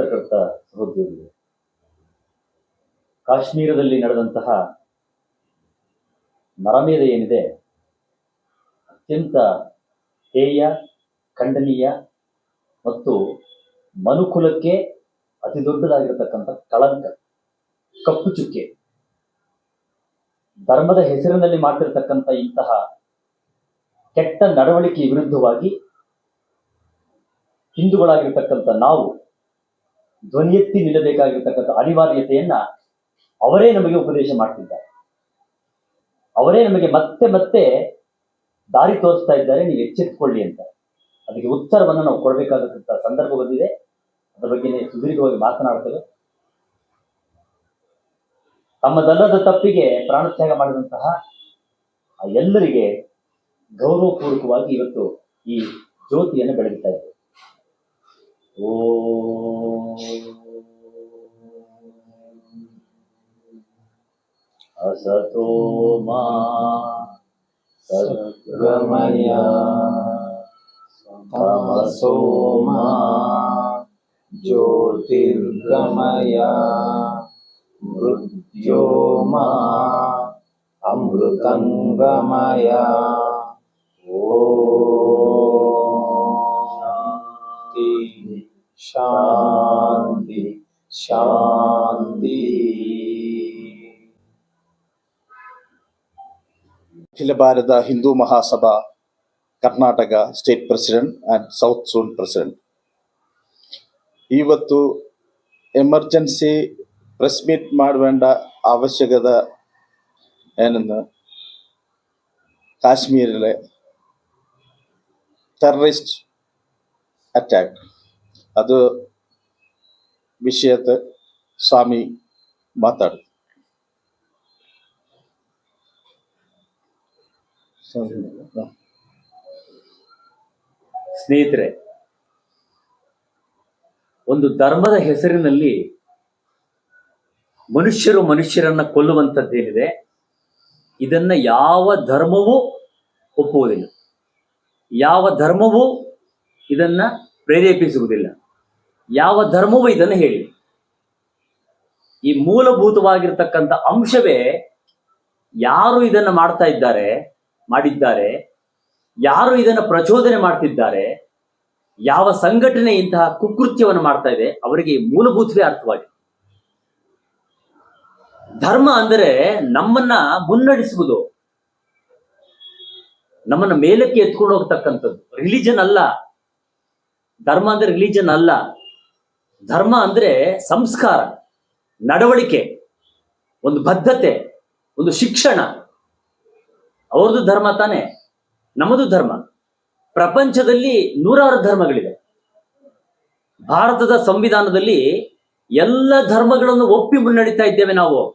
ಪತ್ರಕರ್ತ ಸಹೋದ್ಯೋಗಿಗಳು. ಕಾಶ್ಮೀರದಲ್ಲಿ ನಡೆದಂತಹ ನರಮೇಧ ಏನಿದೆ, ಅತ್ಯಂತ ಹೇಯ, ಖಂಡನೀಯ ಮತ್ತು ಮನುಕುಲಕ್ಕೆ ಅತಿ ದೊಡ್ಡದಾಗಿರತಕ್ಕಂಥ ಕಳಂಕ, ಕಪ್ಪು ಚುಕ್ಕೆ. ಧರ್ಮದ ಹೆಸರಿನಲ್ಲಿ ಮಾಡ್ತಿರ್ತಕ್ಕಂಥ ಇಂತಹ ಕೆಟ್ಟ ನಡವಳಿಕೆ ವಿರುದ್ಧವಾಗಿ ಹಿಂದೂಗಳಾಗಿರ್ತಕ್ಕಂಥ ನಾವು ಧ್ವನಿ ಎತ್ತಿ ನಿಲ್ಲಬೇಕಾಗಿರ್ತಕ್ಕಂಥ ಅನಿವಾರ್ಯತೆಯನ್ನ ಅವರೇ ನಮಗೆ ಉಪದೇಶ ಮಾಡ್ತಿದ್ದಾರೆ. ಅವರೇ ನಮಗೆ ಮತ್ತೆ ಮತ್ತೆ ದಾರಿ ತೋರಿಸ್ತಾ ಇದ್ದಾರೆ, ನೀವು ಎಚ್ಚೆತ್ತುಕೊಳ್ಳಿ ಅಂತ. ಅದಕ್ಕೆ ಉತ್ತರವನ್ನು ನಾವು ಕೊಡಬೇಕಾದಂತಹ ಸಂದರ್ಭ ಬಂದಿದೆ. ಅದರ ಬಗ್ಗೆ ಸುದೀರ್ಘವಾಗಿ ಮಾತನಾಡ್ತೇವೆ ತಮ್ಮದಲ್ಲದ ತಪ್ಪಿಗೆ ಪ್ರಾಣತ್ಯಾಗ ಮಾಡಿದಂತಹ ಎಲ್ಲರಿಗೆ ಗೌರವಪೂರ್ವಕವಾಗಿ ಇವತ್ತು ಈ ಜ್ಯೋತಿಯನ್ನು ಬೆಳಗುತ್ತಾ ಇದ್ದೇವೆ. ಓ असतो मा सद्गमय तमसो मा ज्योतिर्गमय मृत्यो मा अमृतङ्गमय शान्ति शान्ति शान्ति Akhil Bharat Hindu Mahasabha Karnataka state president and south zone president ಇವತ್ತು ಎಮರ್ಜೆನ್ಸಿ ಪ್ರೆಸ್ ಮೀಟ್ ಮಾಡಬೇಡ ಅವಶ್ಯಕತೆ ಏನಂದ್ರೆ ಕಾಶ್ಮೀರಲೆ ಟೆರರಿಸ್ಟ್ ಅಟ್ಯಾಕ್ ಅದು ವಿಷಯದ ಸ್ವಾಮಿ ಮಾತಾಡು ಸ್ನೇಹಿತರೆ, ಒಂದು ಧರ್ಮದ ಹೆಸರಿನಲ್ಲಿ ಮನುಷ್ಯರು ಮನುಷ್ಯರನ್ನ ಕೊಲ್ಲುವಂಥದ್ದೇನಿದೆ ಇದನ್ನ ಯಾವ ಧರ್ಮವೂ ಒಪ್ಪುವುದಿಲ್ಲ. ಯಾವ ಧರ್ಮವೂ ಇದನ್ನ ಪ್ರೇರೇಪಿಸುವುದಿಲ್ಲ. ಯಾವ ಧರ್ಮವೂ ಇದನ್ನು ಹೇಳಿ ಈ ಮೂಲಭೂತವಾಗಿರ್ತಕ್ಕಂಥ ಅಂಶವೇ ಯಾರು ಇದನ್ನ ಮಾಡ್ತಾ ಇದ್ದಾರೆ ಮಾಡಿದ್ದಾರೆ, ಯಾರು ಇದನ್ನು ಪ್ರಚೋದನೆ ಮಾಡ್ತಿದ್ದಾರೆ, ಯಾವ ಸಂಘಟನೆ ಇಂತಹ ಕುಕೃತ್ಯವನ್ನು ಮಾಡ್ತಾ ಇದೆ, ಅವರಿಗೆ ಮೂಲಭೂತವೇ ಅರ್ಥವಾಗಿದೆ. ಧರ್ಮ ಅಂದರೆ ನಮ್ಮನ್ನ ಮುನ್ನಡೆಸುವುದು. ನಮ್ಮನ್ನ ಮೇಲಕ್ಕೆ ಎತ್ಕೊಂಡು ಹೋಗ್ತಕ್ಕಂಥದ್ದು. ರಿಲಿಜನ್ ಅಲ್ಲ. ಧರ್ಮ ಅಂದ್ರೆ ರಿಲಿಜನ್ ಅಲ್ಲ. ಧರ್ಮ ಅಂದ್ರೆ ಸಂಸ್ಕಾರ, ನಡವಳಿಕೆ, ಒಂದು ಬದ್ಧತೆ, ಒಂದು ಶಿಕ್ಷಣ. ಅವ್ರದ್ದು ಧರ್ಮ ತಾನೇ? ನಮ್ಮದು ಧರ್ಮ. ಪ್ರಪಂಚದಲ್ಲಿ ನೂರಾರು ಧರ್ಮಗಳಿವೆ. ಭಾರತದ ಸಂವಿಧಾನದಲ್ಲಿ ಎಲ್ಲ ಧರ್ಮಗಳನ್ನು ಒಪ್ಪಿ ಮುನ್ನಡೀತಾ ಇದ್ದೇವೆ ನಾವು.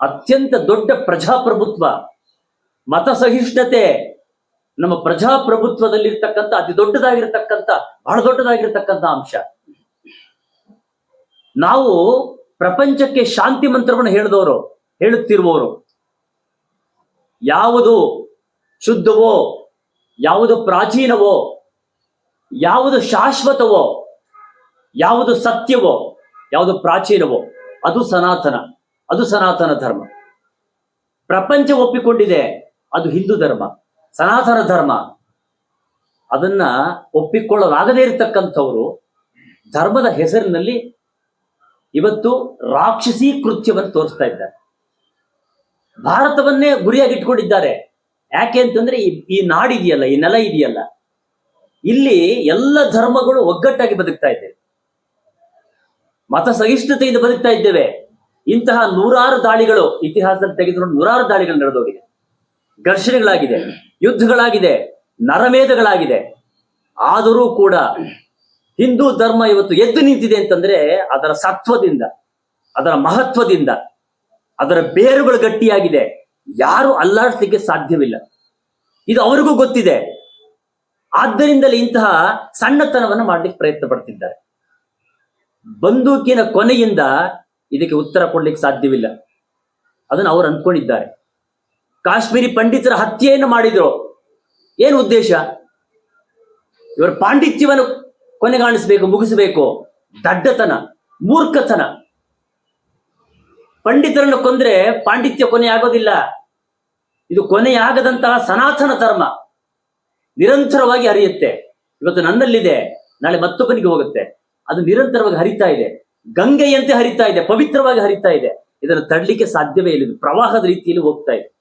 ಅತ್ಯಂತ ದೊಡ್ಡ ಪ್ರಜಾಪ್ರಭುತ್ವ ಮತ ಸಹಿಷ್ಣುತೆ ನಮ್ಮ ಪ್ರಜಾಪ್ರಭುತ್ವದಲ್ಲಿರ್ತಕ್ಕಂಥ, ಅತಿ ದೊಡ್ಡದಾಗಿರ್ತಕ್ಕಂಥ, ಬಹಳ ದೊಡ್ಡದಾಗಿರ್ತಕ್ಕಂಥ ಅಂಶ. ನಾವು ಪ್ರಪಂಚಕ್ಕೆ ಶಾಂತಿ ಮಂತ್ರವನ್ನು ಹೇಳಿದವರು, ಹೇಳುತ್ತಿರುವವರು. ಯಾವುದು ಶುದ್ಧವೋ, ಯಾವುದು ಪ್ರಾಚೀನವೋ, ಯಾವುದು ಶಾಶ್ವತವೋ, ಯಾವುದು ಸತ್ಯವೋ, ಯಾವುದು ಪ್ರಾಚೀನವೋ, ಅದು ಸನಾತನ ಅದು ಸನಾತನ ಧರ್ಮ. ಪ್ರಪಂಚ ಒಪ್ಪಿಕೊಂಡಿದೆ, ಅದು ಹಿಂದೂ ಧರ್ಮ, ಸನಾತನ ಧರ್ಮ. ಅದನ್ನ ಒಪ್ಪಿಕೊಳ್ಳಲಾಗದೇ ಇರತಕ್ಕಂಥವ್ರು ಧರ್ಮದ ಹೆಸರಿನಲ್ಲಿ ಇವತ್ತು ರಾಕ್ಷಸೀ ಕೃತ್ಯವನ್ನು ತೋರಿಸ್ತಾ ಇದ್ದಾರೆ. ಭಾರತವನ್ನೇ ಗುರಿಯಾಗಿ ಇಟ್ಕೊಂಡಿದ್ದಾರೆ ಯಾಕೆ ಅಂತಂದ್ರೆ ಈ ಈ ನಾಡಿದೆಯಲ್ಲ, ಈ ನೆಲ ಇದೆಯಲ್ಲ. ಇಲ್ಲಿ ಎಲ್ಲ ಧರ್ಮಗಳು ಒಗ್ಗಟ್ಟಾಗಿ ಬದುಕ್ತಾ ಇದ್ದೇವೆ. ಮತ ಸಹಿಷ್ಣುತೆಯಿಂದ ಬದುಕ್ತಾ ಇದ್ದೇವೆ. ಇಂತಹ ನೂರಾರು ದಾಳಿಗಳು, ಇತಿಹಾಸದಲ್ಲಿ ತೆಗೆದುಕೊಂಡು ನೂರಾರು ದಾಳಿಗಳು ನಡೆದೋಗಿದೆ. ಘರ್ಷಣೆಗಳಾಗಿದೆ, ಯುದ್ಧಗಳಾಗಿದೆ, ನರಮೇಧಗಳಾಗಿದೆ. ಆದರೂ ಕೂಡ ಹಿಂದೂ ಧರ್ಮ ಇವತ್ತು ಎದ್ದು ನಿಂತಿದೆ ಅಂತಂದ್ರೆ ಅದರ ಸತ್ವದಿಂದ, ಅದರ ಮಹತ್ವದಿಂದ ಅದರ ಬೇರುಗಳು ಗಟ್ಟಿಯಾಗಿದೆ. ಯಾರು ಅಲ್ಲಾಡಿಸ್ಲಿಕ್ಕೆ ಸಾಧ್ಯವಿಲ್ಲ. ಇದು ಅವರಿಗೂ ಗೊತ್ತಿದೆ. ಆದ್ದರಿಂದಲೇ ಇಂತಹ ಸಣ್ಣತನವನ್ನು ಮಾಡ್ಲಿಕ್ಕೆ ಪ್ರಯತ್ನ ಪಡ್ತಿದ್ದಾರೆ. ಬಂದೂಕಿನ ಕೊನೆಯಿಂದ ಇದಕ್ಕೆ ಉತ್ತರ ಕೊಡ್ಲಿಕ್ಕೆ ಸಾಧ್ಯವಿಲ್ಲ. ಅದನ್ನು ಅವರು ಅಂದ್ಕೊಂಡಿದ್ದಾರೆ. ಕಾಶ್ಮೀರಿ ಪಂಡಿತರ ಹತ್ಯೆಯನ್ನು ಮಾಡಿದ್ರು. ಏನು ಉದ್ದೇಶ? ಇವರ ಪಾಂಡಿತ್ಯವನ್ನು ಕೊನೆಗಾಣಿಸಬೇಕು, ಮುಗಿಸಬೇಕು. ದಡ್ಡತನ, ಮೂರ್ಖತನ. ಪಂಡಿತರನ್ನು ಕೊಂದ್ರೆ ಪಾಂಡಿತ್ಯ ಕೊನೆ ಆಗೋದಿಲ್ಲ. ಇದು ಕೊನೆಯಾಗದಂತಹ ಸನಾತನ ಧರ್ಮ ನಿರಂತರವಾಗಿ ಹರಿಯುತ್ತೆ. ಇವತ್ತು ನನ್ನಲ್ಲಿದೆ, ನಾಳೆ ಮತ್ತೊಬ್ಬನಿಗೆ ಹೋಗುತ್ತೆ. ಅದು ನಿರಂತರವಾಗಿ ಹರಿತಾ ಇದೆ. ಗಂಗೆಯಂತೆ ಹರಿತಾ ಇದೆ, ಪವಿತ್ರವಾಗಿ ಹರಿತಾ ಇದೆ. ಇದನ್ನು ತಡ್ಲಿಕ್ಕೆ ಸಾಧ್ಯವೇ ಇಲ್ಲ. ಪ್ರವಾಹದ ರೀತಿಯಲ್ಲಿ ಹೋಗ್ತಾ ಇದೆ.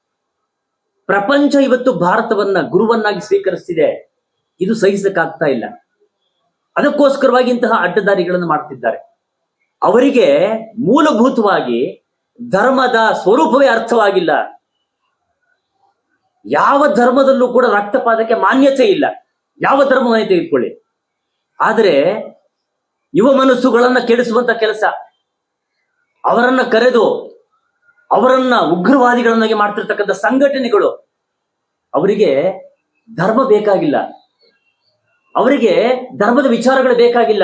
ಪ್ರಪಂಚ ಇವತ್ತು ಭಾರತವನ್ನ ಗುರುವನ್ನಾಗಿ ಸ್ವೀಕರಿಸ್ತಿದೆ. ಇದು ಸಹಿಸಕ್ಕಾಗ್ತಾ ಇಲ್ಲ. ಅದಕ್ಕೋಸ್ಕರವಾಗಿ ಇಂತಹ ಅಡ್ಡದಾರಿಗಳನ್ನು ಮಾಡ್ತಿದ್ದಾರೆ. ಅವರಿಗೆ ಮೂಲಭೂತವಾಗಿ ಧರ್ಮದ ಸ್ವರೂಪವೇ ಅರ್ಥವಾಗಿಲ್ಲ. ಯಾವ ಧರ್ಮದಲ್ಲೂ ಕೂಡ ರಕ್ತಪಾತಕ್ಕೆ ಮಾನ್ಯತೆ ಇಲ್ಲ. ಯಾವ ಧರ್ಮವನ್ನೇ ತೆಗೆದುಕೊಳ್ಳಿ. ಆದರೆ ಯುವ ಮನಸ್ಸುಗಳನ್ನ ಕೆಡಿಸುವಂತ ಕೆಲಸ. ಅವರನ್ನ ಕರೆದು ಅವರನ್ನ ಉಗ್ರವಾದಿಗಳನ್ನಾಗಿ ಮಾಡ್ತಿರ್ತಕ್ಕಂಥ ಸಂಘಟನೆಗಳು ಅವರಿಗೆ ಧರ್ಮ ಬೇಕಾಗಿಲ್ಲ. ಅವರಿಗೆ ಧರ್ಮದ ವಿಚಾರಗಳು ಬೇಕಾಗಿಲ್ಲ.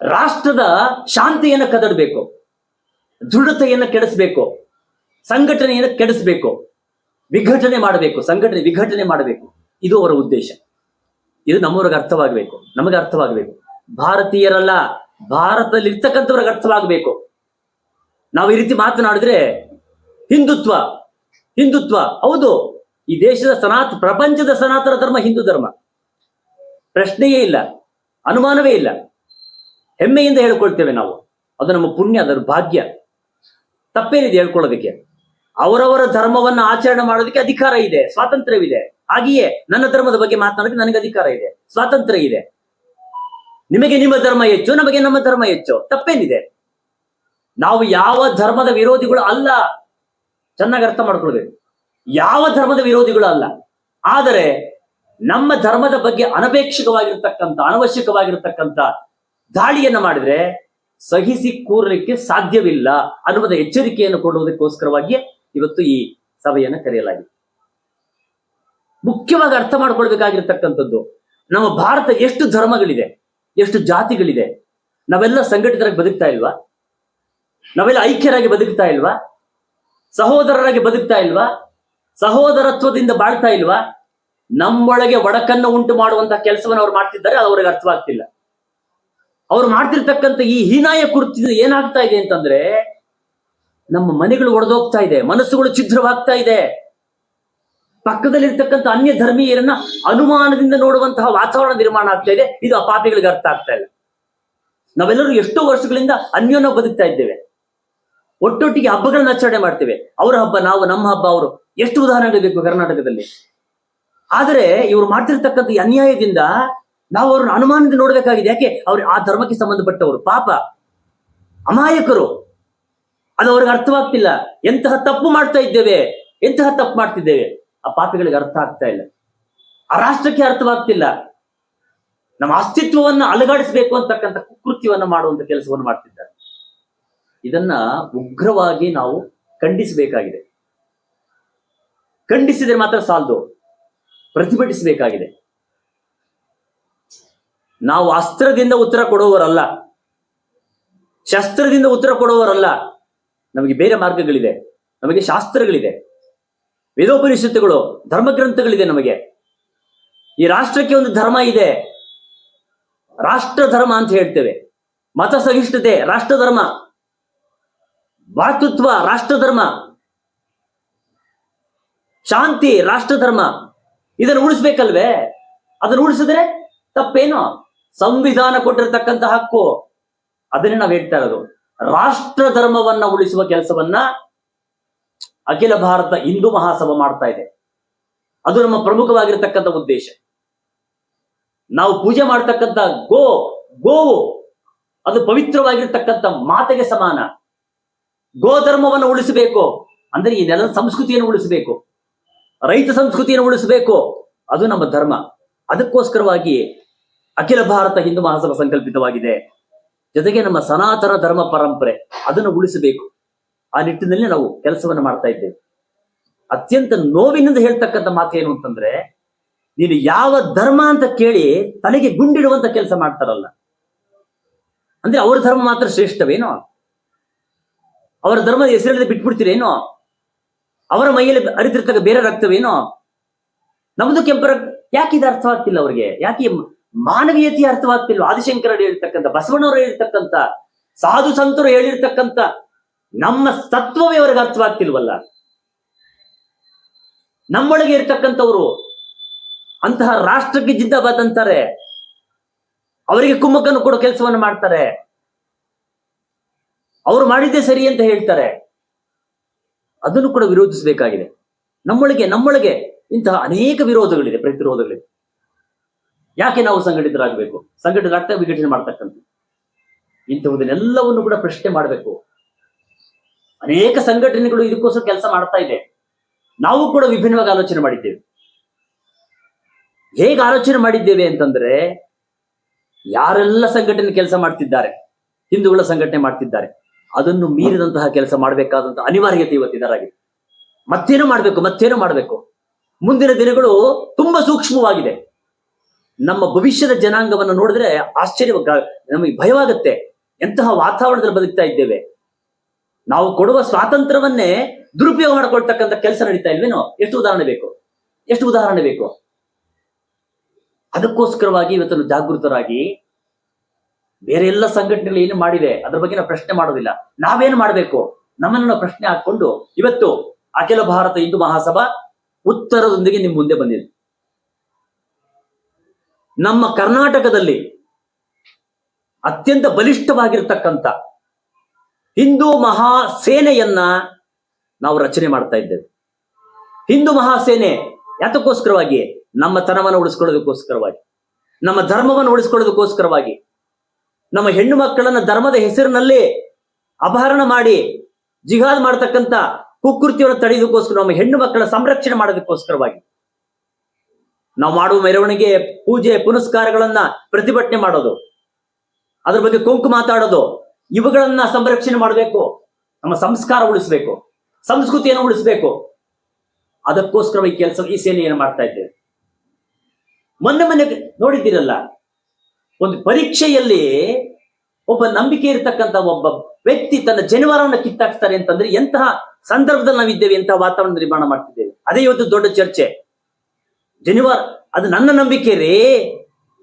ರಾಷ್ಟ್ರದ ಶಾಂತಿಯನ್ನು ಕದಡಬೇಕು. ದೃಢತೆಯನ್ನು ಕೆಡಿಸ್ಬೇಕು. ಸಂಘಟನೆಯನ್ನು ಕೆಡಿಸ್ಬೇಕು. ವಿಘಟನೆ ಮಾಡಬೇಕು. ಸಂಘಟನೆ ವಿಘಟನೆ ಮಾಡಬೇಕು. ಇದು ಅವರ ಉದ್ದೇಶ. ಇದು ನಮ್ಮವ್ರಿಗೆ ಅರ್ಥವಾಗಬೇಕು. ನಮಗೆ ಅರ್ಥವಾಗಬೇಕು. ಭಾರತೀಯರಲ್ಲ ಭಾರತದಲ್ಲಿ ಇರ್ತಕ್ಕಂಥವ್ರಿಗೆ ಅರ್ಥವಾಗಬೇಕು. ನಾವು ಈ ರೀತಿ ಮಾತನಾಡಿದ್ರೆ ಹಿಂದುತ್ವ ಹಿಂದುತ್ವ, ಹೌದು. ಈ ದೇಶದ ಸನಾತ, ಪ್ರಪಂಚದ ಸನಾತನ ಧರ್ಮ ಹಿಂದೂ ಧರ್ಮ. ಪ್ರಶ್ನೆಯೇ ಇಲ್ಲ, ಅನುಮಾನವೇ ಇಲ್ಲ. ಹೆಮ್ಮೆಯಿಂದ ಹೇಳ್ಕೊಳ್ತೇವೆ ನಾವು. ಅದು ನಮ್ಮ ಪುಣ್ಯ ಅದರ ಭಾಗ್ಯ. ತಪ್ಪೇನಿದೆ ಹೇಳ್ಕೊಳ್ಳೋದಕ್ಕೆ. ಅವರವರ ಧರ್ಮವನ್ನ ಆಚರಣೆ ಮಾಡೋದಕ್ಕೆ ಅಧಿಕಾರ ಇದೆ, ಸ್ವಾತಂತ್ರ್ಯವಿದೆ. ಹಾಗೆಯೇ ನನ್ನ ಧರ್ಮದ ಬಗ್ಗೆ ಮಾತನಾಡೋದಕ್ಕೆ ನನಗೆ ಅಧಿಕಾರ ಇದೆ, ಸ್ವಾತಂತ್ರ್ಯ ಇದೆ. ನಿಮಗೆ ನಿಮ್ಮ ಧರ್ಮ ಹೆಚ್ಚು, ನಮಗೆ ನಮ್ಮ ಧರ್ಮ ಹೆಚ್ಚು. ತಪ್ಪೇನಿದೆ. ನಾವು ಯಾವ ಧರ್ಮದ ವಿರೋಧಿಗಳು ಅಲ್ಲ. ಚೆನ್ನಾಗಿ ಅರ್ಥ ಮಾಡ್ಕೊಳ್ಬೇಕು. ಯಾವ ಧರ್ಮದ ವಿರೋಧಿಗಳು ಅಲ್ಲ. ಆದರೆ ನಮ್ಮ ಧರ್ಮದ ಬಗ್ಗೆ ಅನಪೇಕ್ಷಿತವಾಗಿರ್ತಕ್ಕಂಥ ಅನವಶ್ಯಕವಾಗಿರ್ತಕ್ಕಂಥ ದಾಳಿಯನ್ನು ಮಾಡಿದ್ರೆ ಸಹಿಸಿ ಕೂರಲಿಕ್ಕೆ ಸಾಧ್ಯವಿಲ್ಲ ಅನ್ನುವುದ ಎಚ್ಚರಿಕೆಯನ್ನು ಕೊಡುವುದಕ್ಕೋಸ್ಕರವಾಗಿಯೇ ಇವತ್ತು ಈ ಸಭೆಯನ್ನು ಕರೆಯಲಾಗಿದೆ. ಮುಖ್ಯವಾಗಿ ಅರ್ಥ ಮಾಡ್ಕೊಳ್ಬೇಕಾಗಿರ್ತಕ್ಕಂಥದ್ದು, ನಮ್ಮ ಭಾರತ ಎಷ್ಟು ಧರ್ಮಗಳಿದೆ, ಎಷ್ಟು ಜಾತಿಗಳಿದೆ, ನಾವೆಲ್ಲ ಸಂಘಟಿತರಾಗಿ ಬದುಕ್ತಾ ಇಲ್ವಾ? ನಾವೆಲ್ಲ ಐಕ್ಯರಾಗಿ ಬದುಕ್ತಾ ಇಲ್ವಾ? ಸಹೋದರರಾಗಿ ಬದುಕ್ತಾ ಇಲ್ವಾ? ಸಹೋದರತ್ವದಿಂದ ಬಾಳ್ತಾ ಇಲ್ವಾ? ನಮ್ಮೊಳಗೆ ಒಡಕನ್ನು ಉಂಟು ಮಾಡುವಂತಹ ಕೆಲಸವನ್ನು ಅವ್ರು ಮಾಡ್ತಿದ್ದಾರೆ ಅವ್ರಿಗೆ ಅರ್ಥವಾಗ್ತಿಲ್ಲ. ಅವ್ರು ಮಾಡ್ತಿರ್ತಕ್ಕಂಥ ಈ ಹೀನಾಯ ಕುರ್ತಿ ಏನಾಗ್ತಾ ಇದೆ ಅಂತಂದ್ರೆ ನಮ್ಮ ಮನೆಗಳು ಒಡೆದೋಗ್ತಾ ಇದೆ, ಮನಸ್ಸುಗಳು ಛಿದ್ರವಾಗ್ತಾ ಇದೆ. ಪಕ್ಕದಲ್ಲಿರ್ತಕ್ಕಂಥ ಅನ್ಯ ಧರ್ಮೀಯರನ್ನ ಅನುಮಾನದಿಂದ ನೋಡುವಂತಹ ವಾತಾವರಣ ನಿರ್ಮಾಣ ಆಗ್ತಾ ಇದೆ. ಇದು ಆ ಪಾಪಿಗಳಿಗೆ ಅರ್ಥ ಆಗ್ತಾ ಇಲ್ಲ. ನಾವೆಲ್ಲರೂ ಎಷ್ಟೋ ವರ್ಷಗಳಿಂದ ಅನ್ಯೋನ್ಯ ಬದುಕ್ತಾ ಇದ್ದೇವೆ. ಒಟ್ಟೊಟ್ಟಿಗೆ ಹಬ್ಬಗಳನ್ನ ಆಚರಣೆ ಮಾಡ್ತೇವೆ. ಅವರ ಹಬ್ಬ, ನಾವು, ನಮ್ಮ ಹಬ್ಬ, ಅವರು. ಎಷ್ಟು ಉದಾಹರಣೆಗಳು ಬೇಕು ಕರ್ನಾಟಕದಲ್ಲಿ? ಆದರೆ ಇವರು ಮಾಡ್ತಿರ್ತಕ್ಕಂಥ ಅನ್ಯಾಯದಿಂದ ನಾವು ಅವ್ರನ್ನ ಅನುಮಾನದಿಂದ ನೋಡ್ಬೇಕಾಗಿದೆ. ಯಾಕೆ? ಅವ್ರು ಆ ಧರ್ಮಕ್ಕೆ ಸಂಬಂಧಪಟ್ಟವರು. ಪಾಪ. ಅಮಾಯಕರು. ಅದು ಅವ್ರಿಗೆ ಅರ್ಥವಾಗ್ತಿಲ್ಲ. ಎಂತಹ ತಪ್ಪು ಮಾಡ್ತಾ ಇದ್ದೇವೆ. ಎಂತಹ ತಪ್ಪು ಮಾಡ್ತಿದ್ದೇವೆ. ಆ ಪಾಪಿಗಳಿಗೆ ಅರ್ಥ ಆಗ್ತಾ ಇಲ್ಲ. ಆ ರಾಷ್ಟ್ರಕ್ಕೆ ಅರ್ಥವಾಗ್ತಿಲ್ಲ. ನಮ್ಮ ಅಸ್ತಿತ್ವವನ್ನ ಅಲುಗಾಡಿಸಬೇಕು ಅಂತಕ್ಕಂಥ ಕುಕೃತ್ಯವನ್ನು ಮಾಡುವಂತ ಕೆಲಸವನ್ನು ಮಾಡ್ತಿದ್ದಾರೆ. ಇದನ್ನ ಉಗ್ರವಾಗಿ ನಾವು ಖಂಡಿಸಬೇಕಾಗಿದೆ. ಖಂಡಿಸಿದರೆ ಮಾತ್ರ ಸಾಲದು. ಪ್ರತಿಭಟಿಸಬೇಕಾಗಿದೆ. ನಾವು ಅಸ್ತ್ರದಿಂದ ಉತ್ತರ ಕೊಡುವವರಲ್ಲ. ಶಸ್ತ್ರದಿಂದ ಉತ್ತರ ಕೊಡುವವರಲ್ಲ. ನಮಗೆ ಬೇರೆ ಮಾರ್ಗಗಳಿದೆ. ನಮಗೆ ಶಾಸ್ತ್ರಗಳಿದೆ. ವೇದೋಪನಿಷತ್ತುಗಳು, ಧರ್ಮಗ್ರಂಥಗಳಿದೆ ನಮಗೆ. ಈ ರಾಷ್ಟ್ರಕ್ಕೆ ಒಂದು ಧರ್ಮ ಇದೆ. ರಾಷ್ಟ್ರ ಧರ್ಮ ಅಂತ ಹೇಳ್ತೇವೆ. ಮತ ಸಹಿಷ್ಣುತೆ ರಾಷ್ಟ್ರ ಧರ್ಮ ಭಾತೃತ್ವ ರಾಷ್ಟ್ರ ಧರ್ಮ ಶಾಂತಿ ರಾಷ್ಟ್ರ ಧರ್ಮ ಇದನ್ನು ಉಳಿಸ್ಬೇಕಲ್ವೇ? ಅದನ್ನು ಉಳಿಸಿದ್ರೆ ತಪ್ಪೇನು? ಸಂವಿಧಾನ ಕೊಟ್ಟಿರತಕ್ಕಂತ ಹಕ್ಕು. ಅದನ್ನೇ ನಾವು ಹೇಳ್ತಾ ಇರೋದು. ರಾಷ್ಟ್ರ ಧರ್ಮವನ್ನ ಉಳಿಸುವ ಕೆಲಸವನ್ನ ಅಖಿಲ ಭಾರತ ಹಿಂದೂ ಮಹಾಸಭಾ ಮಾಡ್ತಾ ಇದೆ. ಅದು ನಮ್ಮ ಪ್ರಮುಖವಾಗಿರ್ತಕ್ಕಂಥ ಉದ್ದೇಶ. ನಾವು ಪೂಜೆ ಮಾಡ್ತಕ್ಕಂಥ ಗೋ, ಗೋವು, ಅದು ಪವಿತ್ರವಾಗಿರ್ತಕ್ಕಂಥ ಮಾತೆಗೆ ಸಮಾನ. ಗೋ ಧರ್ಮವನ್ನು ಉಳಿಸಬೇಕು. ಅಂದ್ರೆ ಈ ನೆಲದ ಸಂಸ್ಕೃತಿಯನ್ನು ಉಳಿಸಬೇಕು. ರೈತ ಸಂಸ್ಕೃತಿಯನ್ನು ಉಳಿಸಬೇಕು. ಅದು ನಮ್ಮ ಧರ್ಮ. ಅದಕ್ಕೋಸ್ಕರವಾಗಿ ಅಖಿಲ ಭಾರತ ಹಿಂದೂ ಮಹಾಸಭಾ ಸಂಕಲ್ಪಿತವಾಗಿದೆ. ಜೊತೆಗೆ ನಮ್ಮ ಸನಾತನ ಧರ್ಮ ಪರಂಪರೆ, ಅದನ್ನು ಉಳಿಸಬೇಕು. ಆ ನಿಟ್ಟಿನಲ್ಲಿ ನಾವು ಕೆಲಸವನ್ನು ಮಾಡ್ತಾ ಇದ್ದೇವೆ. ಅತ್ಯಂತ ನೋವಿನಿಂದ ಹೇಳ್ತಕ್ಕಂಥ ಮಾತು ಏನು ಅಂತಂದ್ರೆ ನೀನು ಯಾವ ಧರ್ಮ ಅಂತ ಕೇಳಿ ತಲೆಗೆ ಗುಂಡಿಡುವಂತ ಕೆಲಸ ಮಾಡ್ತಾರಲ್ಲ. ಅಂದ್ರೆ ಅವ್ರ ಧರ್ಮ ಮಾತ್ರ ಶ್ರೇಷ್ಠವೇನೋ? ಅವರ ಧರ್ಮದ ಹೆಸರಲ್ಲಿ ಬಿಟ್ಬಿಡ್ತೀರೇನೋ? ಅವರ ಮೈಯಲ್ಲಿ ಅರಿತಿರ್ತಕ್ಕ ಬೇರೆ ರಕ್ತವೇನೋ? ನಮ್ದು ಕೆಂಪು ರಕ್ತ, ಯಾಕೆ ಇದು ಅರ್ಥ ಆಗ್ತಿಲ್ಲ ಅವ್ರಿಗೆ? ಯಾಕೆ ಮಾನವೀಯತೆಯ ಅರ್ಥವಾಗ್ತಿಲ್ವ? ಆದಿಶಂಕರ ಹೇಳಿರ್ತಕ್ಕಂಥ, ಬಸವಣ್ಣವರು ಹೇಳಿರ್ತಕ್ಕಂಥ, ಸಾಧು ಸಂತರು ಹೇಳಿರ್ತಕ್ಕಂಥ ನಮ್ಮ ಸತ್ವವೇ ಅವರಿಗೆ ಅರ್ಥವಾಗ್ತಿಲ್ವಲ್ಲ? ನಮ್ಮೊಳಗೆ ಇರ್ತಕ್ಕಂಥವ್ರು ಅಂತಹ ರಾಷ್ಟ್ರಕ್ಕೆ ಜಿದ್ದಾಬಾದ್ ಅಂತಾರೆ. ಅವರಿಗೆ ಕುಮ್ಮಕ್ಕನ್ನು ಕೊಡೋ ಕೆಲಸವನ್ನು ಮಾಡ್ತಾರೆ. ಅವರು ಮಾಡಿದ್ದೇ ಸರಿ ಅಂತ ಹೇಳ್ತಾರೆ. ಅದನ್ನು ಕೂಡ ವಿರೋಧಿಸಬೇಕಾಗಿದೆ. ನಮ್ಮೊಳಗೆ ನಮ್ಮೊಳಗೆ ಇಂತಹ ಅನೇಕ ವಿರೋಧಗಳಿದೆ, ಪ್ರತಿರೋಧಗಳಿದೆ. ಯಾಕೆ ನಾವು ಸಂಘಟಿತರಾಗಬೇಕು? ಸಂಘಟಿತರಾಗ್ತಾ ವಿಘಟನೆ ಮಾಡ್ತಕ್ಕಂಥ ಇಂಥವುದನ್ನೆಲ್ಲವನ್ನು ಕೂಡ ಪ್ರಶ್ನೆ ಮಾಡಬೇಕು. ಅನೇಕ ಸಂಘಟನೆಗಳು ಇದಕ್ಕೋಸ್ಕರ ಕೆಲಸ ಮಾಡ್ತಾ ಇದೆ. ನಾವು ಕೂಡ ವಿಭಿನ್ನವಾಗಿ ಆಲೋಚನೆ ಮಾಡಿದ್ದೇವೆ. ಹೇಗೆ ಆಲೋಚನೆ ಮಾಡಿದ್ದೇವೆ ಅಂತಂದ್ರೆ, ಯಾರೆಲ್ಲ ಸಂಘಟನೆ ಕೆಲಸ ಮಾಡ್ತಿದ್ದಾರೆ, ಹಿಂದೂಗಳ ಸಂಘಟನೆ ಮಾಡ್ತಿದ್ದಾರೆ, ಅದನ್ನು ಮೀರಿದಂತಹ ಕೆಲಸ ಮಾಡಬೇಕಾದಂತಹ ಅನಿವಾರ್ಯತೆ ಇವತ್ತು ಮತ್ತೇನು ಮತ್ತೇನೋ ಮಾಡಬೇಕು? ಮತ್ತೇನು ಮಾಡಬೇಕು? ಮುಂದಿನ ದಿನಗಳು ತುಂಬಾ ಸೂಕ್ಷ್ಮವಾಗಿದೆ. ನಮ್ಮ ಭವಿಷ್ಯದ ಜನಾಂಗವನ್ನು ನೋಡಿದ್ರೆ ಆಶ್ಚರ್ಯ ನಮಗೆ ಭಯವಾಗುತ್ತೆ. ಎಂತಹ ವಾತಾವರಣದಲ್ಲಿ ಬದುಕ್ತಾ ಇದ್ದೇವೆ. ನಾವು ಕೊಡುವ ಸ್ವಾತಂತ್ರ್ಯವನ್ನೇ ದುರುಪಯೋಗ ಮಾಡ್ಕೊಳ್ತಕ್ಕಂಥ ಕೆಲಸ ನಡೀತಾ ಇಲ್ವೇನೋ? ಎಷ್ಟು ಉದಾಹರಣೆ ಬೇಕು? ಎಷ್ಟು ಉದಾಹರಣೆ ಬೇಕು? ಅದಕ್ಕೋಸ್ಕರವಾಗಿ ಇವತ್ತನ್ನು ಜಾಗೃತರಾಗಿ ಬೇರೆ ಎಲ್ಲ ಸಂಘಟನೆಗಳು ಏನು ಮಾಡಿದೆ ಅದ್ರ ಬಗ್ಗೆ ನಾವು ಪ್ರಶ್ನೆ ಮಾಡೋದಿಲ್ಲ. ನಾವೇನು ಮಾಡಬೇಕು? ನಮ್ಮನ್ನು ಪ್ರಶ್ನೆ ಹಾಕೊಂಡು ಇವತ್ತು ಅಖಿಲ ಭಾರತ ಹಿಂದೂ ಮಹಾಸಭಾ ಉತ್ತರದೊಂದಿಗೆ ನಿಮ್ಮ ಮುಂದೆ ಬಂದಿದೆ. ನಮ್ಮ ಕರ್ನಾಟಕದಲ್ಲಿ ಅತ್ಯಂತ ಬಲಿಷ್ಠವಾಗಿರ್ತಕ್ಕಂಥ ಹಿಂದೂ ಮಹಾಸೇನೆಯನ್ನ ನಾವು ರಚನೆ ಮಾಡ್ತಾ ಇದ್ದೇವೆ. ಹಿಂದೂ ಮಹಾಸೇನೆ ಯಾತಕ್ಕೋಸ್ಕರವಾಗಿ? ನಮ್ಮ ತನವನ್ನು ಉಳಿಸ್ಕೊಳ್ಳೋದಕ್ಕೋಸ್ಕರವಾಗಿ. ನಮ್ಮ ಧರ್ಮವನ್ನು ಉಳಿಸ್ಕೊಳ್ಳೋದಕ್ಕೋಸ್ಕರವಾಗಿ. ನಮ್ಮ ಹೆಣ್ಣು ಮಕ್ಕಳನ್ನ ಧರ್ಮದ ಹೆಸರಿನಲ್ಲಿ ಅಪಹರಣ ಮಾಡಿ ಜಿಹಾದ್ ಮಾಡತಕ್ಕಂತ ಕುಕೃತಿಯನ್ನು ತಡೆಯೋದಕ್ಕೋಸ್ಕರ, ನಮ್ಮ ಹೆಣ್ಣು ಮಕ್ಕಳ ಸಂರಕ್ಷಣೆ ಮಾಡೋದಕ್ಕೋಸ್ಕರವಾಗಿ. ನಾವು ಮಾಡುವ ಮೆರವಣಿಗೆ ಪೂಜೆ, ಪುನಸ್ಕಾರಗಳನ್ನ ಪ್ರತಿಭಟನೆ ಮಾಡೋದು. ಅದ್ರ ಬಗ್ಗೆ ಕೊಂಕು ಮಾತಾಡೋದು. ಇವುಗಳನ್ನ ಸಂರಕ್ಷಣೆ ಮಾಡಬೇಕು. ನಮ್ಮ ಸಂಸ್ಕಾರ ಉಳಿಸ್ಬೇಕು. ಸಂಸ್ಕೃತಿಯನ್ನು ಉಳಿಸ್ಬೇಕು. ಅದಕ್ಕೋಸ್ಕರ ಈ ಕೆಲಸ, ಈ ಸೇನೆಯನ್ನು ಮಾಡ್ತಾ ಇದ್ದೇವೆ. ಮೊನ್ನೆ ಮೊನ್ನೆ ನೋಡಿದ್ದೀರಲ್ಲ, ಒಂದು ಪರೀಕ್ಷೆಯಲ್ಲಿ ಒಬ್ಬ ನಂಬಿಕೆ ಇರತಕ್ಕಂತ ಒಬ್ಬ ವ್ಯಕ್ತಿ ತನ್ನ ಜನಿವಾರವನ್ನು ಕಿತ್ತಾಕ್ಸ್ತಾರೆ ಅಂತಂದ್ರೆ ಎಂತಹ ಸಂದರ್ಭದಲ್ಲಿ ನಾವಿದ್ದೇವೆ, ಎಂತಹ ವಾತಾವರಣ ನಿರ್ಮಾಣ ಮಾಡ್ತಿದ್ದೇವೆ. ಅದೇ ಇವತ್ತು ದೊಡ್ಡ ಚರ್ಚೆ. ಜನಿವಾರ, ಅದು ನನ್ನ ನಂಬಿಕೆ ರೀ.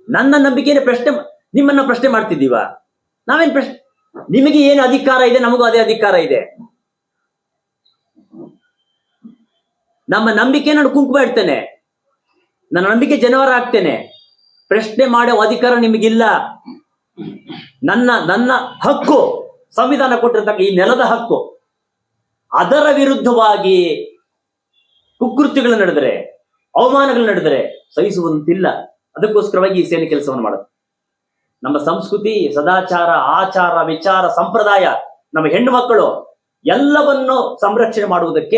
ನನ್ನ ನಂಬಿಕೆನೇ ಪ್ರಶ್ನೆ ನಿಮ್ಮನ್ನ ಪ್ರಶ್ನೆ ಮಾಡ್ತಿದ್ದೀವ. ನಾವೇನ್ ಪ್ರಶ್ನೆ, ನಿಮಗೆ ಏನು ಅಧಿಕಾರ ಇದೆ, ನಮಗೂ ಅದೇ ಅಧಿಕಾರ ಇದೆ. ನಮ್ಮ ನಂಬಿಕೆ ನಾನು ಕುಂಕುಮ ಇಡ್ತೇನೆ. ನನ್ನ ನಂಬಿಕೆ ಜನವರ ಆಗ್ತೇನೆ. ಪ್ರಶ್ನೆ ಮಾಡೋ ಅಧಿಕಾರ ನಿಮಗಿಲ್ಲ. ನನ್ನ ನನ್ನ ಹಕ್ಕು, ಸಂವಿಧಾನ ಕೊಟ್ಟಿರ್ತಕ್ಕ ಈ ನೆಲದ ಹಕ್ಕು. ಅದರ ವಿರುದ್ಧವಾಗಿ ಕುಕೃತ್ಯಗಳು ನಡೆದರೆ ಅವಮಾನಗಳು ನಡೆದರೆ ಸಹಿಸುವಂತಿಲ್ಲ. ಅದಕ್ಕೋಸ್ಕರವಾಗಿ ಈ ಸೇನೆ ಕೆಲಸವನ್ನು ಮಾಡುತ್ತೆ. ನಮ್ಮ ಸಂಸ್ಕೃತಿ, ಸದಾಚಾರ, ಆಚಾರ, ವಿಚಾರ, ಸಂಪ್ರದಾಯ, ನಮ್ಮ ಹೆಣ್ಣು ಮಕ್ಕಳು ಎಲ್ಲವನ್ನು ಸಂರಕ್ಷಣೆ ಮಾಡುವುದಕ್ಕೆ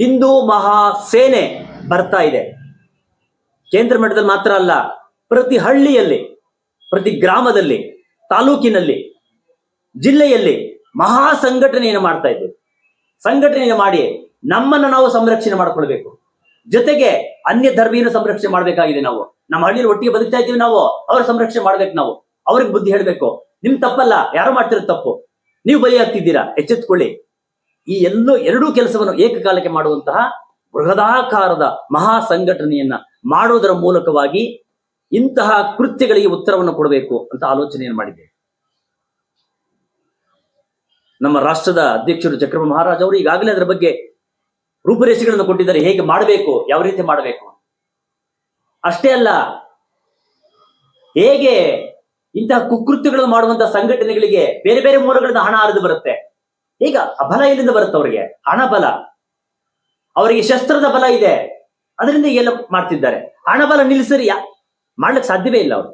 ಹಿಂದೂ ಮಹಾಸೇನೆ ಬರ್ತಾ ಇದೆ. ಕೇಂದ್ರ ಮಟ್ಟದಲ್ಲಿ ಮಾತ್ರ ಅಲ್ಲ, ಪ್ರತಿ ಹಳ್ಳಿಯಲ್ಲಿ, ಪ್ರತಿ ಗ್ರಾಮದಲ್ಲಿ, ತಾಲೂಕಿನಲ್ಲಿ, ಜಿಲ್ಲೆಯಲ್ಲಿ ಮಹಾ ಸಂಘಟನೆಯನ್ನು ಮಾಡ್ತಾ ಇದ್ದೇವೆ. ಸಂಘಟನೆಯನ್ನು ಮಾಡಿ ನಮ್ಮನ್ನು ನಾವು ಸಂರಕ್ಷಣೆ ಮಾಡ್ಕೊಳ್ಬೇಕು. ಜೊತೆಗೆ ಅನ್ಯ ಧರ್ಮೀಯನ ಸಂರಕ್ಷಣೆ ಮಾಡ್ಬೇಕಾಗಿದೆ ನಾವು. ನಮ್ಮ ಹಳ್ಳಿಯಲ್ಲಿ ಒಟ್ಟಿಗೆ ಬದುಕ್ತಾ ಇದ್ದೀವಿ ನಾವು ಅವ್ರ ಸಂರಕ್ಷಣೆ ಮಾಡ್ಬೇಕು ನಾವು. ಅವ್ರಿಗೆ ಬುದ್ಧಿ ಹೇಳ್ಬೇಕು. ನಿಮ್ ತಪ್ಪಲ್ಲ, ಯಾರು ಮಾಡ್ತಿರೋ ತಪ್ಪು. ನೀವು ಬಲಿಯಾಗ್ತಿದ್ದೀರಾ, ಎಚ್ಚೆತ್ಕೊಳ್ಳಿ. ಈ ಎಲ್ಲೋ ಎರಡೂ ಕೆಲಸವನ್ನು ಏಕಕಾಲಕ್ಕೆ ಮಾಡುವಂತಹ ಬೃಹದಾಕಾರದ ಮಹಾ ಸಂಘಟನೆಯನ್ನ ಮಾಡುವುದರ ಮೂಲಕವಾಗಿ ಇಂತಹ ಕೃತ್ಯಗಳಿಗೆ ಉತ್ತರವನ್ನು ಕೊಡಬೇಕು ಅಂತ ಆಲೋಚನೆಯನ್ನು ಮಾಡಿದೆ ನಮ್ಮ ರಾಷ್ಟ್ರದ ಅಧ್ಯಕ್ಷರು ಚಕ್ರವ ಮಹಾರಾಜ್ ಅವರು ಈಗಾಗಲೇ ಅದರ ಬಗ್ಗೆ ರೂಪುರೇಷೆಗಳನ್ನು ಕೊಟ್ಟಿದ್ದಾರೆ, ಹೇಗೆ ಮಾಡಬೇಕು, ಯಾವ ರೀತಿ ಮಾಡಬೇಕು? ಅಷ್ಟೇ ಅಲ್ಲ, ಹೇಗೆ ಇಂತಹ ಕುಕೃತ್ಯಗಳನ್ನು ಮಾಡುವಂತಹ ಸಂಘಟನೆಗಳಿಗೆ ಬೇರೆ ಬೇರೆ ಮೂಲಗಳಿಂದ ಹಣ ಹರಿದು ಬರುತ್ತೆ. ಈಗ ಬಲ ಎಲ್ಲಿಂದ ಬರುತ್ತೆ ಅವರಿಗೆ? ಹಣ ಬಲ. ಅವರಿಗೆ ಶಸ್ತ್ರದ ಬಲ ಇದೆ. ಅದರಿಂದ ಎಲ್ಲ ಮಾಡ್ತಿದ್ದಾರೆ. ಹಣ ಬಲ ನಿಲ್ಲಿಸರಿ ಮಾಡ್ಲಿಕ್ಕೆ ಸಾಧ್ಯವೇ ಇಲ್ಲ ಅವರು.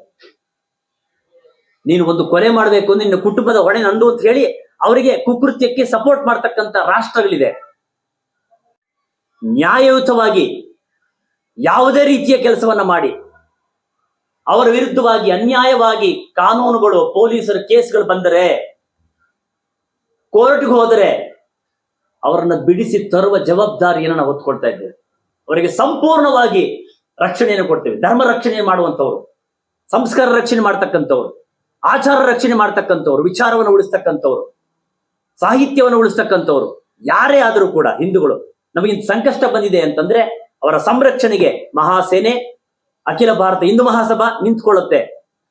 ನೀನು ಒಂದು ಕೊಲೆ ಮಾಡಬೇಕು, ನಿನ್ನ ಕುಟುಂಬದ ಹೊಣೆ ನಂದು ಅಂತ ಹೇಳಿ ಅವರಿಗೆ ಕುಕೃತ್ಯಕ್ಕೆ ಸಪೋರ್ಟ್ ಮಾಡ್ತಕ್ಕಂಥ ರಾಷ್ಟ್ರಗಳಿದೆ. ನ್ಯಾಯಯುತವಾಗಿ ಯಾವುದೇ ರೀತಿಯ ಕೆಲಸವನ್ನ ಮಾಡಿ, ಅವರ ವಿರುದ್ಧವಾಗಿ ಅನ್ಯಾಯವಾಗಿ ಕಾನೂನುಗಳು, ಪೊಲೀಸರು ಕೇಸ್ಗಳು ಬಂದರೆ, ಕೋರ್ಟ್ಗೆ ಹೋದರೆ ಅವರನ್ನ ಬಿಡಿಸಿ ತರುವ ಜವಾಬ್ದಾರಿಯನ್ನು ನಾವು ಹೊತ್ಕೊಳ್ತಾ ಇದ್ದೇವೆ. ಅವರಿಗೆ ಸಂಪೂರ್ಣವಾಗಿ ರಕ್ಷಣೆಯನ್ನು ಕೊಡ್ತೇವೆ. ಧರ್ಮ ರಕ್ಷಣೆ ಮಾಡುವಂಥವ್ರು, ಸಂಸ್ಕಾರ ರಕ್ಷಣೆ ಮಾಡ್ತಕ್ಕಂಥವ್ರು, ಆಚಾರ ರಕ್ಷಣೆ ಮಾಡ್ತಕ್ಕಂಥವ್ರು, ವಿಚಾರವನ್ನು ಉಳಿಸ್ತಕ್ಕಂಥವ್ರು, ಸಾಹಿತ್ಯವನ್ನು ಉಳಿಸ್ತಕ್ಕಂಥವ್ರು, ಯಾರೇ ಆದರೂ ಕೂಡ ಹಿಂದೂಗಳು ನಮಗೆ ಸಂಕಷ್ಟ ಬಂದಿದೆ ಅಂತಂದ್ರೆ ಅವರ ಸಂರಕ್ಷಣೆಗೆ ಮಹಾಸೇನೆ, ಅಖಿಲ ಭಾರತ ಹಿಂದೂ ಮಹಾಸಭಾ ನಿಂತ್ಕೊಳ್ಳುತ್ತೆ.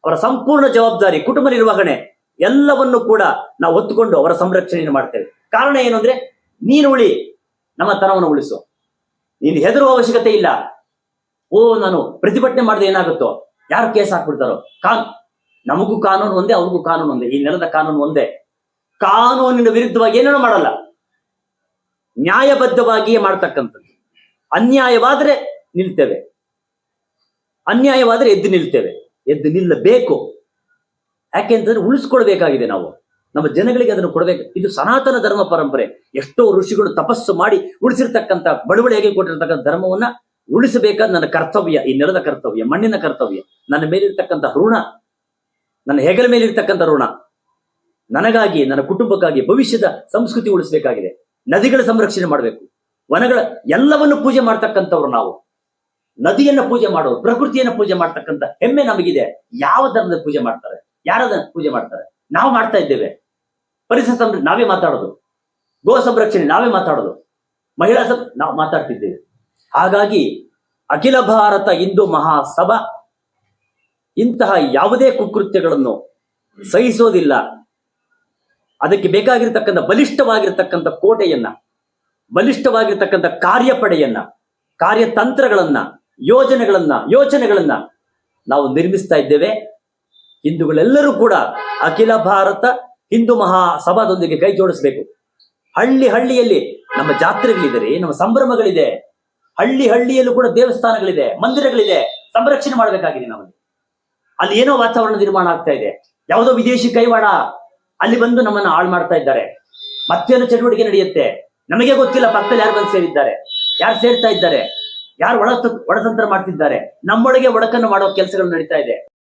ಅವರ ಸಂಪೂರ್ಣ ಜವಾಬ್ದಾರಿ, ಕುಟುಂಬ ನಿರ್ವಹಣೆ ಎಲ್ಲವನ್ನು ಕೂಡ ನಾವು ಹೊತ್ತುಕೊಂಡು ಅವರ ಸಂರಕ್ಷಣೆಯನ್ನು ಮಾಡ್ತೇವೆ. ಕಾರಣ ಏನು ಅಂದ್ರೆ ನೀನು ಉಳಿ, ನಮ್ಮ ತನವನ್ನು ಉಳಿಸು. ನೀನು ಹೆದರುವ ಅವಶ್ಯಕತೆ ಇಲ್ಲ. ಓ, ನಾನು ಪ್ರತಿಭಟನೆ ಮಾಡಿದ್ರೆ ಏನಾಗುತ್ತೋ, ಯಾರು ಕೇಸ್ ಹಾಕ್ಬಿಡ್ತಾರೋ? ಕಾನ್, ನಮಗೂ ಕಾನೂನು ಒಂದೇ, ಅವ್ರಿಗೂ ಕಾನೂನು ಒಂದೇ. ಈ ನೆಲದ ಕಾನೂನು ಒಂದೇ. ಕಾನೂನಿನ ವಿರುದ್ಧವಾಗಿ ಏನೇನೋ ಮಾಡಲ್ಲ. ನ್ಯಾಯಬದ್ಧವಾಗಿಯೇ ಮಾಡ್ತಕ್ಕಂಥದ್ದು. ಅನ್ಯಾಯವಾದ್ರೆ ನಿಲ್ತೇವೆ. ಅನ್ಯಾಯವಾದ್ರೆ ಎದ್ದು ನಿಲ್ತೇವೆ. ಎದ್ದು ನಿಲ್ಲಬೇಕು. ಯಾಕೆಂತಂದ್ರೆ ಉಳಿಸ್ಕೊಳ್ಬೇಕಾಗಿದೆ ನಾವು. ನಮ್ಮ ಜನಗಳಿಗೆ ಅದನ್ನು ಕೊಡಬೇಕು. ಇದು ಸನಾತನ ಧರ್ಮ ಪರಂಪರೆ. ಎಷ್ಟೋ ಋಷಿಗಳು ತಪಸ್ಸು ಮಾಡಿ ಉಳಿಸಿರ್ತಕ್ಕಂಥ ಬಳುವಳಿಯಾಗಿ ಕೊಟ್ಟಿರ್ತಕ್ಕಂಥ ಧರ್ಮವನ್ನ ಉಳಿಸಬೇಕಾದ ನನ್ನ ಕರ್ತವ್ಯ, ಈ ನೆಲದ ಕರ್ತವ್ಯ, ಮಣ್ಣಿನ ಕರ್ತವ್ಯ, ನನ್ನ ಮೇಲಿರ್ತಕ್ಕಂಥ ಋಣ, ನನ್ನ ಹೆಗಲ ಮೇಲಿರ್ತಕ್ಕಂಥ ಋಣ. ನನಗಾಗಿ, ನನ್ನ ಕುಟುಂಬಕ್ಕಾಗಿ, ಭವಿಷ್ಯದ ಸಂಸ್ಕೃತಿ ಉಳಿಸಬೇಕಾಗಿದೆ. ನದಿಗಳ ಸಂರಕ್ಷಣೆ ಮಾಡಬೇಕು. ವನಗಳ ಎಲ್ಲವನ್ನು ಪೂಜೆ ಮಾಡ್ತಕ್ಕಂಥವ್ರು ನಾವು. ನದಿಯನ್ನ ಪೂಜೆ ಮಾಡೋರು, ಪ್ರಕೃತಿಯನ್ನ ಪೂಜೆ ಮಾಡ್ತಕ್ಕಂಥ ಹೆಮ್ಮೆ ನಮಗಿದೆ. ಯಾವ ಧರ್ಮದ ಪೂಜೆ ಮಾಡ್ತಾರೆ? ಯಾರದ ಪೂಜೆ ಮಾಡ್ತಾರೆ? ನಾವು ಮಾಡ್ತಾ ಇದ್ದೇವೆ. ಪರಿಸರ ಸಂರ, ನಾವೇ ಮಾತಾಡೋದು. ಗೋ ಸಂರಕ್ಷಣೆ, ನಾವೇ ಮಾತಾಡೋದು. ಮಹಿಳಾ ಸಂ, ನಾವು ಮಾತಾಡ್ತಿದ್ದೇವೆ. ಹಾಗಾಗಿ ಅಖಿಲ ಭಾರತ ಹಿಂದೂ ಮಹಾಸಭಾ ಇಂತಹ ಯಾವುದೇ ಕುಕೃತ್ಯಗಳನ್ನು ಸಹಿಸೋದಿಲ್ಲ. ಅದಕ್ಕೆ ಬೇಕಾಗಿರ್ತಕ್ಕಂಥ ಬಲಿಷ್ಠವಾಗಿರ್ತಕ್ಕಂಥ ಕೋಟೆಯನ್ನ, ಬಲಿಷ್ಠವಾಗಿರ್ತಕ್ಕಂಥ ಕಾರ್ಯಪಡೆಯನ್ನ, ಕಾರ್ಯತಂತ್ರಗಳನ್ನ, ಯೋಜನೆಗಳನ್ನ, ಯೋಚನೆಗಳನ್ನ ನಾವು ನಿರ್ಮಿಸ್ತಾ ಇದ್ದೇವೆ. ಹಿಂದೂಗಳೆಲ್ಲರೂ ಕೂಡ ಅಖಿಲ ಭಾರತ ಹಿಂದೂ ಮಹಾಸಭಾದೊಂದಿಗೆ ಕೈ ಜೋಡಿಸಬೇಕು. ಹಳ್ಳಿ ಹಳ್ಳಿಯಲ್ಲಿ ನಮ್ಮ ಜಾತ್ರೆಗಳಿದೆ, ನಮ್ಮ ಸಂಭ್ರಮಗಳಿದೆ. ಹಳ್ಳಿ ಹಳ್ಳಿಯಲ್ಲೂ ಕೂಡ ದೇವಸ್ಥಾನಗಳಿದೆ, ಮಂದಿರಗಳಿದೆ. ಸಂರಕ್ಷಣೆ ಮಾಡಬೇಕಾಗಿದೆ ನಾವು ಅಲ್ಲಿ ಏನೋ ವಾತಾವರಣ ನಿರ್ಮಾಣ ಆಗ್ತಾ ಇದೆ. ಯಾವುದೋ ವಿದೇಶಿ ಕೈವಾಡ ಅಲ್ಲಿ ಬಂದು ನಮ್ಮನ್ನ ಹಾಳು ಮಾಡ್ತಾ ಇದ್ದಾರೆ. ಮತ್ತೇನು ಚಟುವಟಿಕೆ ನಡೆಯುತ್ತೆ? ನಮಗೆ ಗೊತ್ತಿಲ್ಲ ಪಕ್ಕದಲ್ಲಿ ಯಾರು ಬಂದು ಸೇರಿದ್ದಾರೆ. ಯಾರು ಸೇರ್ತಾ ಇದ್ದಾರೆ? ಯಾರು ಒಳ ಒಳತಂತ್ರ ಮಾಡ್ತಿದ್ದಾರೆ? ನಮ್ಮೊಳಗೆ ಒಡಕನ್ನು ಮಾಡೋ ಕೆಲಸಗಳು ನಡೀತಾ ಇದೆ.